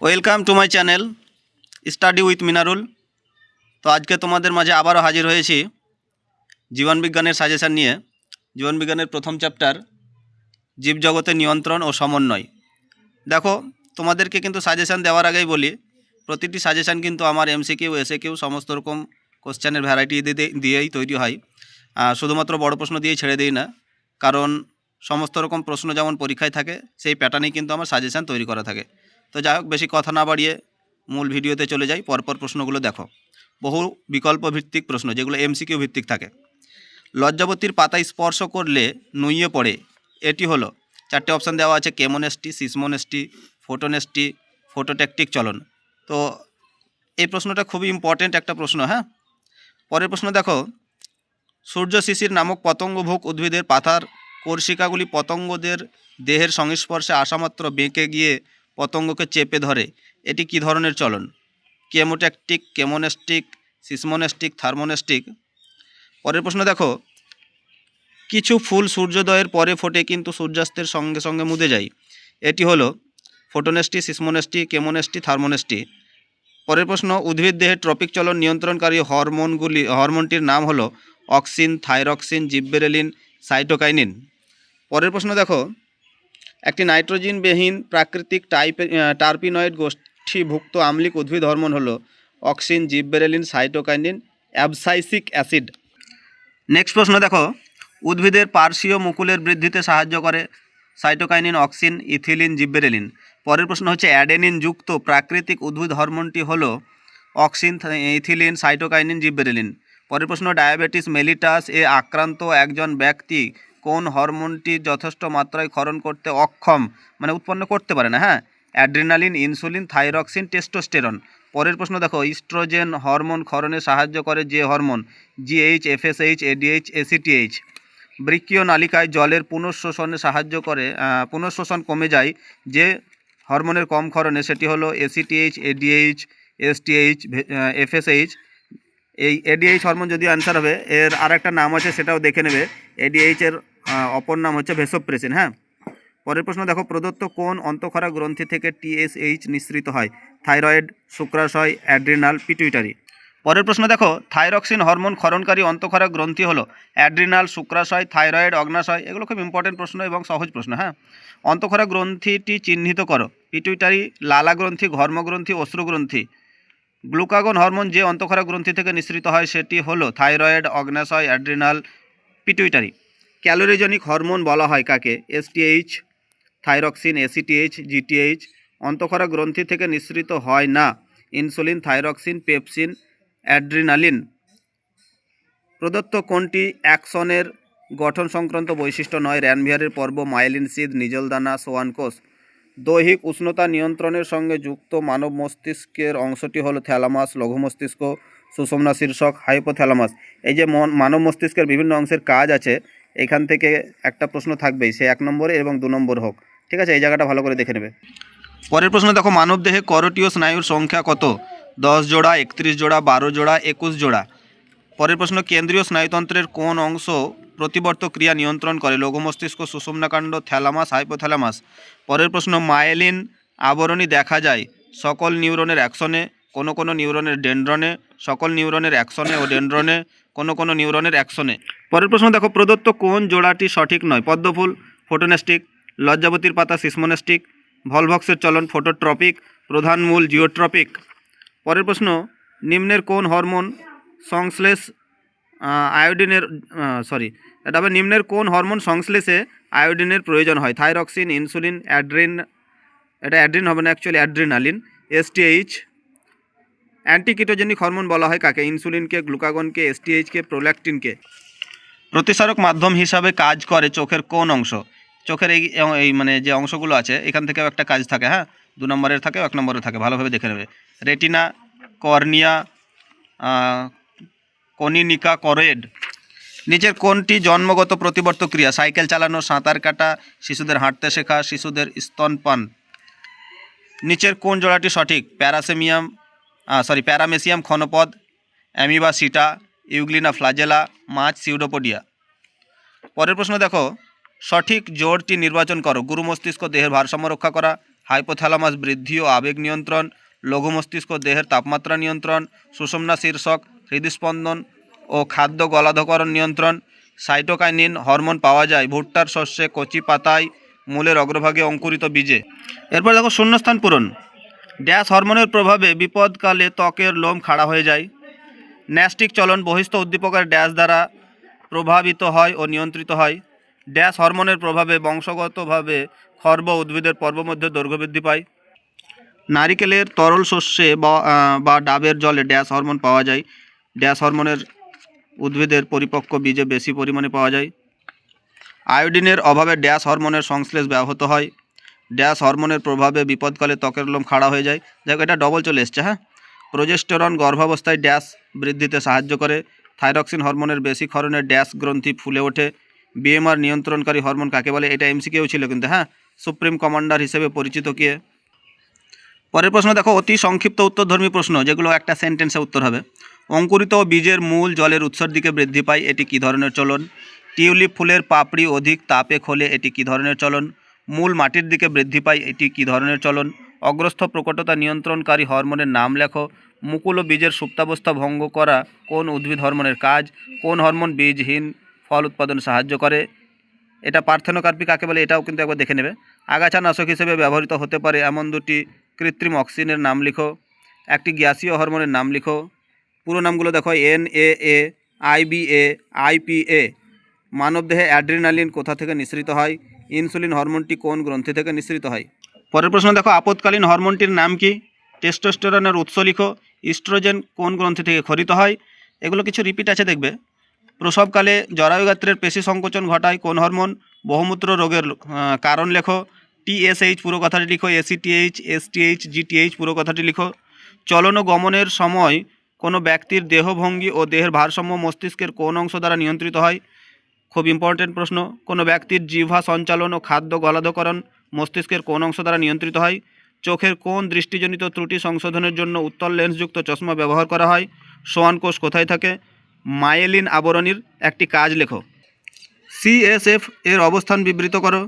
Welcome to my channel study with Minarul তো আজকে তোমাদের মাঝে আবারও হাজির হয়েছি জীবনবিজ্ঞানের সাজেশান নিয়ে। জীবনবিজ্ঞানের প্রথম চ্যাপ্টার জীবজগতের নিয়ন্ত্রণ ও সমন্বয়। দেখো, তোমাদেরকে কিন্তু সাজেশান দেওয়ার আগেই বলি, প্রতিটি সাজেশান কিন্তু আমার এমসিকিউ এসএকিউ সমস্ত রকম কোশ্চেনের ভ্যারাইটি দিয়ে দিয়েই তৈরি হয়। শুধুমাত্র বড় প্রশ্ন দিয়েই ছেড়ে দিই না, কারণ সমস্ত রকম প্রশ্ন যেমন পরীক্ষায় থাকে, সেই প্যাটার্নেই কিন্তু আমার সাজেশান তৈরি করা থাকে। তো যাই হোক, বেশি কথা না বাড়িয়ে মূল ভিডিওতে চলে যাই। পরপর প্রশ্নগুলো দেখো। বহু বিকল্প ভিত্তিক প্রশ্ন, যেগুলো এমসিকিউ ভিত্তিক থাকে। লজ্জাবতীর পাতায় স্পর্শ করলে নুইয়ে পড়ে। এটি হলো, চারটে অপশান দেওয়া আছে, কেমোনেস্টি, সিসমোনেস্টি, ফোটোনেস্টি ফোটোটেকটিক চলন। তো এই প্রশ্নটা খুবই ইম্পর্টেন্ট একটা প্রশ্ন হ্যাঁ? পরের প্রশ্ন দেখো, সূর্য শিশির নামক পতঙ্গভোগ উদ্ভিদের পাতার কোর্শিকাগুলি পতঙ্গদের দেহের সংস্পর্শে আসামাত্র বেঁকে গিয়ে পতঙ্গকে চেপে ধরে, এটি কী ধরনের চলন? Chemotactic, chemonastic, seismonastic, thermonastic? পরের প্রশ্ন দেখো। কিছু ফুল সূর্যোদয়ের পরে ফোটে কিন্তু সূর্যাস্তের সঙ্গে সঙ্গে মুদে যায়। এটি হলো ফোটোনেস্টি, সিসমোনেস্টি, কেমোনেস্টি, থার্মোনেস্টি। পরের প্রশ্ন, উদ্ভিদ দেহে ট্রপিক চলন নিয়ন্ত্রণকারী হরমোনগুলি, হরমোনটির নাম হলো অক্সিন, থাইরক্সিন, জিব্বেরেলিন, সাইটোকাইনিন। পরের প্রশ্ন দেখো। একটি নাইট্রোজেনবিহীন প্রাকৃতিক টাইপ টার্পিনয়েড গোষ্ঠীভুক্ত আম্লিক উদ্ভিদ হরমোন হলো auxin, gibberellin, cytokinin, abscisic acid. Next প্রশ্ন দেখো। উদ্ভিদের পার্শ্বীয় মুকুলের বৃদ্ধিতে সাহায্য করে সাইটোকাইনিন, অক্সিন, ইথিলিন, জিব্বেরেলিন। পরের প্রশ্ন হচ্ছে অ্যাডেনিন যুক্ত প্রাকৃতিক উদ্ভিদ হরমোনটি হলো অক্সিন, ইথিলিন, সাইটোকাইনিন, জিব্বেরেলিন। পরের প্রশ্ন, ডায়াবেটিস মেলিটাস এ আক্রান্ত একজন ব্যক্তি কোন হরমোনটি যথেষ্ট মাত্রায় ক্ষরণ করতে অক্ষম? মানে উৎপন্ন করতে পারে না হ্যাঁ? Adrenaline insulin thyroxine testosterone. পরের প্রশ্ন দেখো ইস্ট্রোজেন হরমোন ক্ষরণে সাহায্য করে যে hormone? GH FSH ADH ACTH বৃক্ষীয় নালিকায় জলের পুনঃশোষণে সাহায্য করে পুনঃশোষণ কমে যায় যে হরমোনের কম ক্ষরণে সেটি হলো এসিটিএইচ এডিএইচ এসটিএইচ এফএসএইচ এই এডিএইচ হরমোন যদি অ্যান্সার হবে এর আর একটা নাম আছে সেটাও দেখে নেবে। এডিএইচ এর আহ, অপর নাম হচ্ছে ভেসোপ্রেসিন হ্যাঁ? পরের প্রশ্ন, দেখো, প্রদত্ত কোন অন্তঃক্ষরা গ্রন্থি থেকে টিএসএইচ নিঃসৃত হয়? থাইরয়েড, শুক্রাশয়, অ্যাড্রিনাল, পিটুইটারি। পরের প্রশ্ন, দেখো, থাইরক্সিন হরমোন ক্ষরণকারী অন্তঃক্ষরা গ্রন্থি হলো অ্যাড্রিনাল, শুক্রাশয়, থাইরয়েড, অগ্নাশয়, এগুলো খুব ইম্পর্টেন্ট প্রশ্ন এবং সহজ প্রশ্ন হ্যাঁ? অন্তঃক্ষরা গ্রন্থিটি চিহ্নিত করো। পিটুইটারি, লালা গ্রন্থি ঘর্মগ্রন্থি অশ্রুগ্রন্থি গ্লুকাগন হরমোন যে অন্তঃক্ষরা গ্রন্থি থেকে নিঃসৃত হয়, সেটি হলো থাইরয়েড, অগ্নাশয়, অ্যাড্রিনাল, পিটুইটারি। ক্যালোরিজনিক হরমোন বলা হয় কাকে? এসটিএইচ থাইরক্সিন এসিটিএইচ জিটিএইচ অন্তঃক্ষরা গ্রন্থি থেকে নিঃসৃত হয় না। ইনসুলিন থাইরক্সিন পেপসিন অ্যাড্রিনালিন প্রদত্ত কোনটি অ্যাকশনের গঠন সংক্রান্ত বৈশিষ্ট্য নয়? র্যানভিয়ারের পর্ব, মাইলিন সিদ, নিজলদানা, সোয়ানকোষ। দৈহিক উষ্ণতা নিয়ন্ত্রণের সঙ্গে যুক্ত মানব মস্তিষ্কের অংশটি হলো থ্যালামাস, লঘু মস্তিষ্ক, সুষমনা শীর্ষক, হাইপোথ্যালামাস। এই যে মন- মানব মস্তিষ্কের বিভিন্ন অংশের কাজ আছে এখান থেকে একটা প্রশ্ন থাকবেই, সে এক নম্বরে এবং দু নম্বর হোক। ঠিক আছে? এই জায়গাটা ভালো করে দেখে নেবে। পরের প্রশ্ন দেখো, মানবদেহে করটীয় স্নায়ুর সংখ্যা কত? দশ জোড়া, একত্রিশ জোড়া, বারো জোড়া, একুশ জোড়া। পরের প্রশ্ন, কেন্দ্রীয় স্নায়ুতন্ত্রের কোন অংশ প্রতিবর্ত ক্রিয়া নিয়ন্ত্রণ করে? লঘু মস্তিষ্ক সুষুম্নাকাণ্ড, থ্যালামাস, হাইপোথ্যালামাস। পরের প্রশ্ন, মায়েলিন আবরণী দেখা যায় সকল নিউরনের অ্যাকশনে। কোনো কোনো নিউরনের ডেন্ড্রনে, সকল নিউরনের অ্যাকশনে ও ডেন্ড্রনে কোনো কোনো নিউরনের অ্যাকশনে। পরের প্রশ্ন, দেখো, প্রদত্ত কোন জোড়াটি সঠিক নয়? পদ্মফুল, ফোটোনেস্টিক, লজ্জাবতীর পাতা, সিসমোনেস্টিক, ভলভক্সের চলন, ফোটোট্রপিক, প্রধান মূল জিওট্রপিক। পরের প্রশ্ন, নিম্নের কোন হরমোন সংশ্লেষ আয়োডিনের সরি এটা নিম্নের কোন হরমোন সংশ্লেষে আয়োডিনের প্রয়োজন হয়? থাইরক্সিন, ইনসুলিন, অ্যাড্রিন, এটা অ্যাড্রিন হবে না অ্যাকচুয়ালি অ্যাড্রিনালিন এসটিএইচ অ্যান্টিকিটোজেনিক হরমোন বলা হয় কাকে? ইনসুলিনকে, গ্লুকাগনকে এসটিএইচকে প্রোল্যাকটিনকে। প্রতিসারক মাধ্যম হিসাবে কাজ করে চোখের কোন অংশ? চোখের এই এই মানে যে অংশগুলো আছে, এখান থেকেও একটা কাজ থাকে হ্যাঁ? দু নম্বরের থাকে, এক নম্বরের থাকে, ভালোভাবে দেখে নেবে। রেটিনা, কর্নিয়া কনিনিকা করেড নিচের কোনটি জন্মগত প্রতিবর্ত ক্রিয়া? সাইকেল চালানো, সাঁতার কাটা, শিশুদের হাঁটতে শেখা, শিশুদের স্তনপান। নিচের কোন জোড়াটি সঠিক? প্যারাসেমিয়াম সরি প্যারামেসিয়াম ক্ষণপদ অ্যামিবা সিটা ইউগ্লিনা ফ্লাজেলা, মাছ সিউডোপোডিয়া। পরের প্রশ্ন দেখো, সঠিক জোরটি নির্বাচন করো। গুরু মস্তিষ্ক দেহের ভারসাম্য রক্ষা করা, হাইপোথ্যালামাস বৃদ্ধি ও আবেগ নিয়ন্ত্রণ, লঘু মস্তিষ্ক দেহের তাপমাত্রা নিয়ন্ত্রণ, সুষমনা শীর্ষক, হৃদস্পন্দন ও খাদ্য গলাধকরণ নিয়ন্ত্রণ, সাইটোকাইনিন হরমোন পাওয়া যায়, ভুট্টার শস্যে কচি পাতায়, মূলের অগ্রভাগে অঙ্কুরিত বীজে। এরপর দেখো শূন্যস্থান পূরণ। ড্যাশ হরমোনের প্রভাবে বিপদকালে ত্বকের লোম খাড়া হয়ে যায়। ন্যাস্টিক চলন বহিস্থ উদ্দীপকের ড্যাশ দ্বারা প্রভাবিত হয় ও নিয়ন্ত্রিত হয়। ড্যাশ হরমোনের প্রভাবে বংশগতভাবে খর্ব উদ্ভিদের পর্বমধ্যে দৈর্ঘ্য বৃদ্ধি পায়। নারিকেলের তরল শস্যে বা বা ডাবের জলে ড্যাশ হরমোন পাওয়া যায়। ড্যাশ হরমোনের উদ্ভিদের পরিপক্ক বীজে বেশি পরিমাণে পাওয়া যায়। আয়োডিনের অভাবে ড্যাশ হরমোনের সংশ্লেষ ব্যাহত হয়। ড্যাশ হরমোনের প্রভাবে বিপদকালে ত্বকের লোম খাড়া হয়ে যায়। যাক এটা ডবল চলে এসছে হ্যাঁ? প্রোজেস্টেরন গর্ভাবস্থায় ড্যাশ বৃদ্ধিতে সাহায্য করে। থাইরক্সিন হরমোনের বেশি ক্ষরণে ড্যাশ গ্রন্থি ফুলে ওঠে। বিএমআর নিয়ন্ত্রণকারী হরমোন কাকে বলে? এটা এমসিকেও ছিল কিন্তু হ্যাঁ? সুপ্রিম কমান্ডার হিসেবে পরিচিত কে? পরের প্রশ্ন দেখো, অতি সংক্ষিপ্ত উত্তরধর্মী প্রশ্ন, যেগুলো একটা সেন্টেন্সে উত্তর হবে। অঙ্কুরিত বীজের মূল জলের উৎসর দিকে বৃদ্ধি পায়, এটি কী ধরনের চলন? টিউলিপ ফুলের পাপড়ি অধিক তাপে খোলে, এটি কী ধরনের চলন? মূল মাটির দিকে বৃদ্ধি পায়, এটি কী ধরনের চলন? অগ্রস্থ প্রকটতা নিয়ন্ত্রণকারী হরমোনের নাম লেখো। মুকুল ও বীজের সুপ্তাবস্থা ভঙ্গ করা কোন উদ্ভিদ হরমোনের কাজ? কোন হরমোন বীজহীন ফল উৎপাদনে সাহায্য করে? এটা পার্থেনোকার্পি কাকে বলে এটাও কিন্তু একবার দেখে নেবে। আগাছা নাশক হিসেবে ব্যবহৃত হতে পারে এমন দুটি কৃত্রিম অক্সিজেনের নাম লিখো। একটি গ্যাসীয় হরমোনের নাম লিখো। পুরো নামগুলো দেখো, N A A IBA IPA মানবদেহে অ্যাড্রিনালিন কোথা থেকে নিঃসৃত হয়? ইনসুলিন হরমোনটি কোন গ্রন্থি থেকে নিঃসৃত হয়? পরের প্রশ্ন, দেখো আপদকালীন হরমোনটির নাম কি? টেস্টোস্টেরনের উৎস লিখো। ইস্ট্রোজেন কোন গ্রন্থি থেকে ক্ষরিত হয়? এগুলো কিছু রিপিট আছে, দেখবে। প্রসবকালে জরায়ুগাত্রের পেশি সংকোচন ঘটায় কোন হরমোন? বহুমূত্র রোগের কারণ লেখো। টিএসএইচ পুরো কথাটি লিখো। এসিটিএইচ এসটিএইচ জিটিএইচ পুরো কথাটি লিখো। চলন ও গমনের সময় কোনো ব্যক্তির দেহভঙ্গি ও দেহের ভারসাম্য মস্তিষ্কের কোন অংশ দ্বারা নিয়ন্ত্রিত হয়? খুব ইম্পর্টেন্ট প্রশ্ন। কোনো ব্যক্তির জিহ্বা সঞ্চালন ও খাদ্য গলাধকরণ মস্তিষ্কের কোন অংশ দ্বারা নিয়ন্ত্রিত হয়? চোখের কোন দৃষ্টিজনিত ত্রুটি সংশোধনের জন্য উত্তল লেন্সযুক্ত চশমা ব্যবহার করা হয়? সোয়ান কোষ কোথায় থাকে? মায়েলিন আবরণীর একটি কাজ লেখো। সিএসএফ এর অবস্থান বিবৃত করো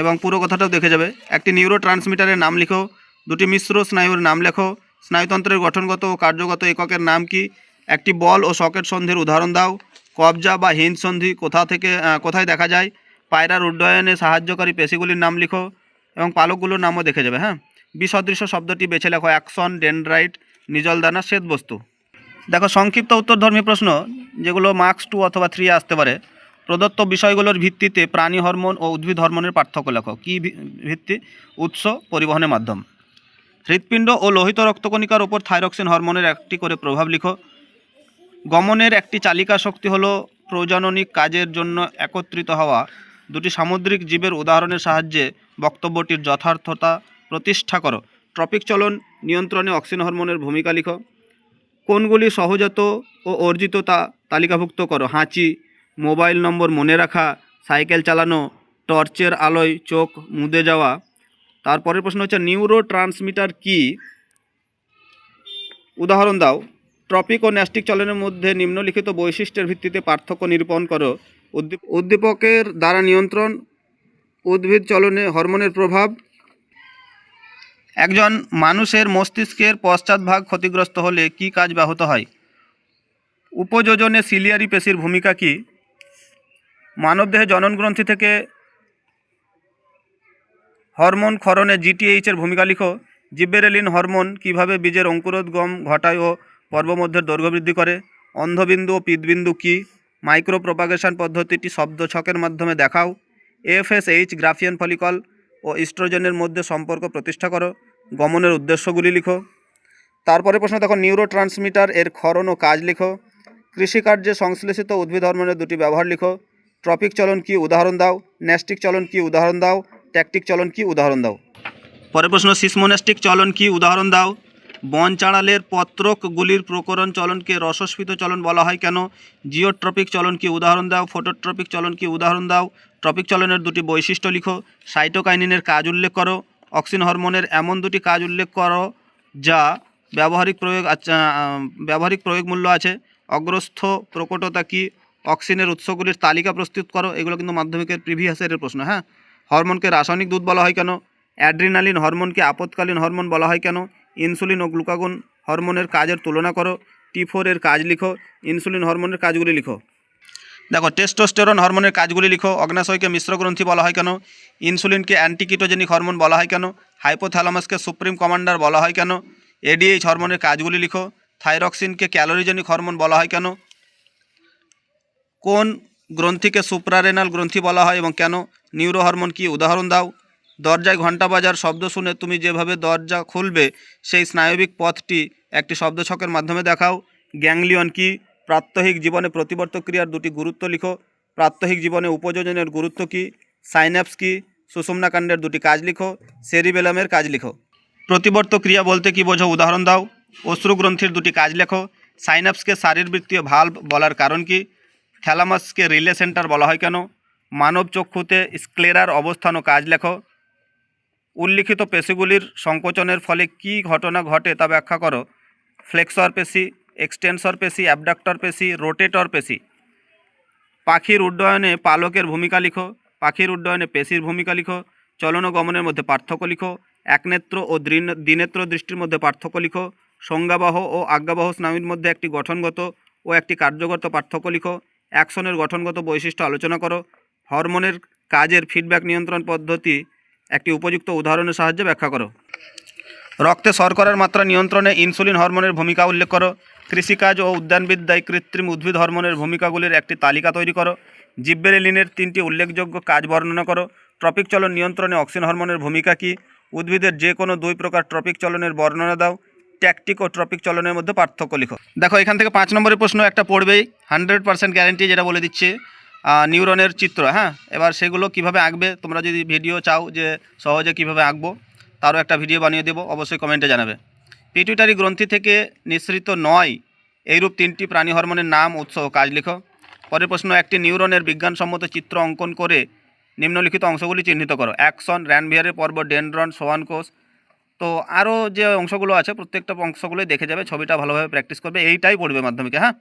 এবং পুরো কথাটাও দেখে যাবে। একটি নিউরো ট্রান্সমিটারের নাম লিখো। দুটি মিশ্র স্নায়ুর নাম লেখো। স্নায়ুতন্ত্রের গঠনগত ও কার্যগত এককের নাম কি? একটি বল ও সকেট সন্ধির উদাহরণ দাও। কবজা বা হিন্দ সন্ধি কোথা থেকে কোথায় দেখা যায়, পায়রার উড্ডয়নে সাহায্যকারী পেশিগুলির নাম লিখো এবং পালকগুলোর নামও দেখে যাবে হ্যাঁ? বিসদৃশ্য শব্দটি বেছে লেখো, অ্যাকশন, ডেনড্রাইট, নিজলদানা, শ্বেতবস্তু। দেখো, সংক্ষিপ্ত উত্তরধর্মী প্রশ্ন, যেগুলো মার্কস টু অথবা থ্রি আসতে পারে। প্রদত্ত বিষয়গুলোর ভিত্তিতে প্রাণী হরমোন ও উদ্ভিদ হরমোনের পার্থক্য লেখো। কী ভিত্তি? উৎস, পরিবহনের মাধ্যম। হৃৎপিণ্ড ও লোহিত রক্তকণিকার ওপর থাইরক্সিন হরমোনের একটি করে প্রভাব লিখো। গমনের একটি চালিকা শক্তি হলো প্রজননিক কাজের জন্য একত্রিত হওয়া। দুটি সামুদ্রিক জীবের উদাহরণের সাহায্যে বক্তব্যটির যথার্থতা প্রতিষ্ঠা করো। ট্রপিক চলন, নিয়ন্ত্রণে অক্সিজেন হরমোনের ভূমিকা লিখো। কোনগুলি সহজাত ও অর্জিত তা তালিকাভুক্ত করো। হাঁচি, মোবাইল নম্বর মনে রাখা, সাইকেল চালানো, টর্চের আলোয় চোখ মুদে যাওয়া। তারপরের প্রশ্ন হচ্ছে নিউরো ট্রান্সমিটার কী? উদাহরণ দাও। ট্রপিক ও ন্যাস্টিক চলনের মধ্যে নিম্নলিখিত বৈশিষ্ট্যের ভিত্তিতে পার্থক্য নিরূপণ করো। উদ্দীপ- উদ্দীপকের দ্বারা নিয়ন্ত্রণ, উদ্ভিদ চলনে হরমোনের প্রভাব। একজন মানুষের মস্তিষ্কের পশ্চাৎভাগ ক্ষতিগ্রস্ত হলে কি কাজ ব্যাহত হয়? উপযোজনে সিলিয়ারি পেশির ভূমিকা কি? মানবদেহে জননগ্রন্থি থেকে হরমোন ক্ষরণে জিটিএইচের ভূমিকা লিখো। জিব্বেরেলিন হরমোন কীভাবে বীজের অঙ্কুরোদ্গম ঘটায় ও পর্বমধ্যের দৈর্ঘ্য বৃদ্ধি করে। অন্ধবিন্দু ও পিতবিন্দু কি? মাইক্রো প্রপাগেশন পদ্ধতিটি শব্দ ছকের মাধ্যমে দেখাও। এফএসএইচ গ্রাফিয়ান ফলিকল ও ইস্ট্রোজেনের মধ্যে সম্পর্ক প্রতিষ্ঠা করো। গমনের উদ্দেশ্যগুলি লিখো। তারপরে প্রশ্ন দেখো নিউরো ট্রান্সমিটার এর ক্ষরণ ও কাজ লিখো। কৃষিকার্যে সংশ্লেষিত উদ্ভিদ হরমোনের দুটি ব্যবহার লিখো। ট্রপিক চলন কি উদাহরণ দাও। ন্যাস্টিক চলন কি উদাহরণ দাও। ট্যাকটিক চলন কি উদাহরণ দাও। পরের প্রশ্ন সিসমোনাস্টিক চলন কি উদাহরণ দাও। বন চাঁড়ালের পত্রকগুলির প্রকরণ চলনকে রসস্ফীত চলন বলা হয় কেন? জিওট্রপিক চলন কি উদাহরণ দাও, ফটোট্রপিক চলন কি উদাহরণ দাও? ট্রপিক চলনের দুটি বৈশিষ্ট্য লিখো, সাইটোকাইনিনের কাজ উল্লেখ করো, অক্সিন হরমোনের এমন দুটি কাজ উল্লেখ করো যা ব্যবহারিক প্রয়োগ ব্যবহারিক প্রয়োগ মূল্য আছে। অগ্রস্থ প্রকটতা কি? অক্সিনের উৎসগুলির তালিকা প্রস্তুত করো, এগুলো কিন্তু মাধ্যমিকের প্রিভিয়াস ইয়ারের প্রশ্ন হ্যাঁ? হরমোনকে রাসায়নিক দুধ বলা হয় কেন? অ্যাড্রিনালিন হরমোনকে আপৎকালীন হরমোন বলা হয় কেন? ইনসুলিন ও গ্লুকাগন হরমোনের কাজের তুলনা করো। টি ফোরের কাজ লিখো, ইনসুলিন হরমোনের কাজগুলি লিখো। দেখো, টেস্টোস্টেরন হরমোনের কাজগুলি লিখো, অগ্নাশয়কে মিশ্র গ্রন্থি বলা হয় কেন? ইনসুলিনকে অ্যান্টিকিটোজেনিক হরমোন বলা হয় কেন? হাইপোথ্যালামাসকে সুপ্রিম কমান্ডার বলা হয় কেন? এডিএইচ হরমোনের কাজগুলি লিখো, থাইরক্সিনকে ক্যালোরিজেনিক হরমোন বলা হয় কেন? কোন গ্রন্থিকে সুপ্রারেনাল গ্রন্থি বলা হয় এবং কেন? নিউরো হরমোন কি? উদাহরণ দাও। দরজায় ঘণ্টা বাজার শব্দ শুনে তুমি যেভাবে দরজা খুলবে, সেই স্নায়বিক পথটি একটি শব্দছকের মাধ্যমে দেখাও। গ্যাংলিয়ন কি? প্রাত্যহিক জীবনে প্রতিবর্তক ক্রিয়ার দুটি গুরুত্ব লিখো। প্রাত্যহিক জীবনে উপযোজনের গুরুত্ব কি? সাইন্যাপস কি? সুষুম্নাকাণ্ডের দুটি কাজ লিখো। সেরিবেলামের কাজ লিখো। প্রতিবর্ত ক্রিয়া বলতে কি বোঝো? উদাহরণ দাও। অশ্রুগ্রন্থির দুটি কাজ লেখো। সাইনাপসকে শারীরবৃত্তীয় ভাল্ব বলার কারণ কি? থ্যালামাসকে রিলে সেন্টার বলা হয় কেন? মানব চক্ষুতে স্ক্লেরার অবস্থান ও কাজ লেখো। উল্লিখিত পেশিগুলির সংকোচনের ফলে কী ঘটনা ঘটে তা ব্যাখ্যা করো। ফ্লেক্সর পেশি, এক্সটেনসর পেশি, অ্যাবডাক্টর পেশি, রোটেটর পেশি। পাখির উড্ডয়নে পালকের ভূমিকা লিখো, পাখির উড্ডয়নে পেশির ভূমিকা লিখো, চলন গমনের মধ্যে পার্থক্য লিখো, একনেত্র ও দ্বিনেত্র দৃষ্টির মধ্যে পার্থক্য লিখো, সংজ্ঞাবহ ও আজ্ঞাবহ স্নায়ুর মধ্যে একটি গঠনগত ও একটি কার্যগত পার্থক্য লিখো, অ্যাকশনের গঠনগত বৈশিষ্ট্য আলোচনা করো, হরমোনের কাজের ফিডব্যাক নিয়ন্ত্রণ পদ্ধতি একটি উপযুক্ত উদাহরণের সাহায্যে ব্যাখ্যা করো। রক্তে শর্করার মাত্রা নিয়ন্ত্রণে ইনসুলিন হরমোনের ভূমিকা উল্লেখ করো। কৃষিকাজ ও উদ্যানবিদ্যায় কৃত্রিম উদ্ভিদ হরমোনের ভূমিকাগুলির একটি তালিকা তৈরি করো। জিব্বেরেলিনের তিনটি উল্লেখযোগ্য কাজ বর্ণনা করো। ট্রপিক চলন নিয়ন্ত্রণে অক্সিন হরমোনের ভূমিকা কী? উদ্ভিদের যে কোনো দুই প্রকার ট্রপিক চলনের বর্ণনা দাও। ট্যাকটিক ও ট্রপিক চলনের মধ্যে পার্থক্য লিখো। দেখো, এখান থেকে পাঁচ নম্বরের প্রশ্ন একটা পড়বেই। হান্ড্রেড পার্সেন্ট গ্যারেন্টি যেটা বলে দিচ্ছে নিউরনের চিত্র হ্যাঁ? এবার সেগুলো কীভাবে আঁকবে? তোমরা যদি ভিডিও চাও যে সহজে কীভাবে আঁকবো, তারও একটা ভিডিও বানিয়ে দেবো, অবশ্যই কমেন্টে জানাবে। পিটুইটারি গ্রন্থি থেকে নিঃসৃত নয়, এইরূপ তিনটি প্রাণী হরমোনের নাম, উৎস ও কাজ লিখো। পরের প্রশ্ন, একটি নিউরনের বিজ্ঞানসম্মত চিত্র অঙ্কন করে নিম্নলিখিত অংশগুলি চিহ্নিত করো। অ্যাকশন র্যানভিয়ারের পর্ব, ডেনড্রন, সোয়ান কোষ। তো আরও যে অংশগুলো আছে, প্রত্যেকটা অংশগুলোই দেখে যাবে, ছবিটা ভালোভাবে প্র্যাকটিস করবে, এইটাই পড়বে মাধ্যমিকে হ্যাঁ?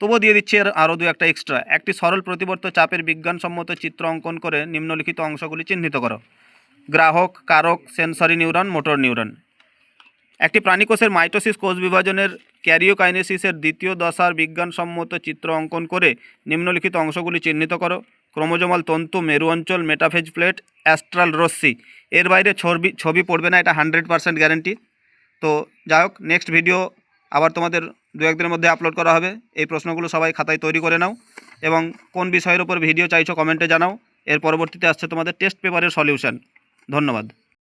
তবুও দিয়ে দিচ্ছি এর আরও দু একটা এক্সট্রা একটি সরল প্রতিবর্ত চাপের বিজ্ঞানসম্মত চিত্র অঙ্কন করে নিম্নলিখিত অংশগুলি চিহ্নিত করো। গ্রাহক, কারক, সেন্সরি নিউরন, মোটর নিউরন। একটি প্রাণীকোষের মাইটোসিস কোষ বিভাজনের ক্যারিওকাইনেসিসের দ্বিতীয় দশার বিজ্ঞানসম্মত চিত্র অঙ্কন করে নিম্নলিখিত অংশগুলি চিহ্নিত করো। ক্রোমোজোমাল তন্তু, মেরু অঞ্চল, মেটাফেজ প্লেট, অ্যাস্ট্রাল রশ্মি। এর বাইরে ছবি ছবি পড়বে না, এটা হান্ড্রেড পার্সেন্ট গ্যারেন্টি তো যাই হোক নেক্সট ভিডিও আবার তোমাদের দু একদিনের মধ্যে আপলোড করা হবে। এই প্রশ্নগুলো সবাই খাতায় তৈরি করে নাও এবং কোন বিষয়ের উপর ভিডিও চাইছো কমেন্টে জানাও। এর পরবর্তীতে আসছে তোমাদের টেস্ট পেপারের সলিউশন ধন্যবাদ।